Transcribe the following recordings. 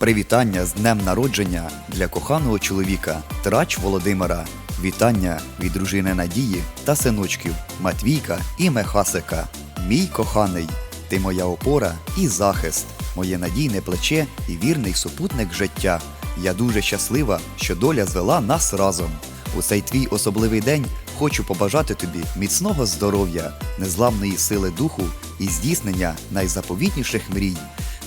Привітання з днем народження для коханого чоловіка Трач Володимира. Вітання від дружини Надії та синочків Матвійка і Мехасика. Мій коханий, ти моя опора і захист, моє надійне плече і вірний супутник життя. Я дуже щаслива, що доля звела нас разом. У цей твій особливий день хочу побажати тобі міцного здоров'я, незламної сили духу і здійснення найзаповітніших мрій.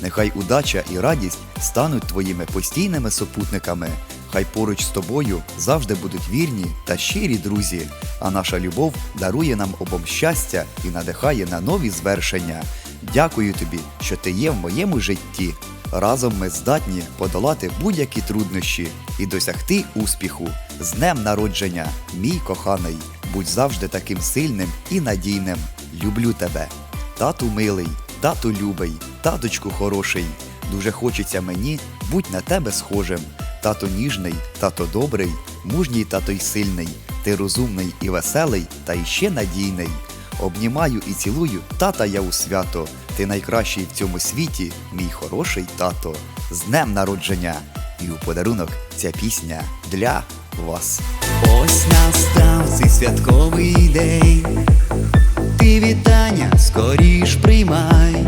Нехай удача і радість стануть твоїми постійними супутниками. Хай поруч з тобою завжди будуть вірні та щирі друзі, а наша любов дарує нам обом щастя і надихає на нові звершення. Дякую тобі, що ти є в моєму житті. Разом ми здатні подолати будь-які труднощі і досягти успіху. З днем народження, мій коханий, будь завжди таким сильним і надійним. Люблю тебе. Тату милий, тату любий, таточку хороший. Дуже хочеться мені будь на тебе схожим. Тато ніжний, тато добрий, мужній тато й сильний. Ти розумний і веселий, та іще надійний. Обнімаю і цілую тата я у свято. Ти найкращий в цьому світі, мій хороший тато. З днем народження! І у подарунок ця пісня для вас. Ось настав цей святковий день, ти вітання скоріш приймай,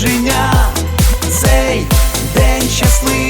народження, цей день щасливий,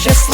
just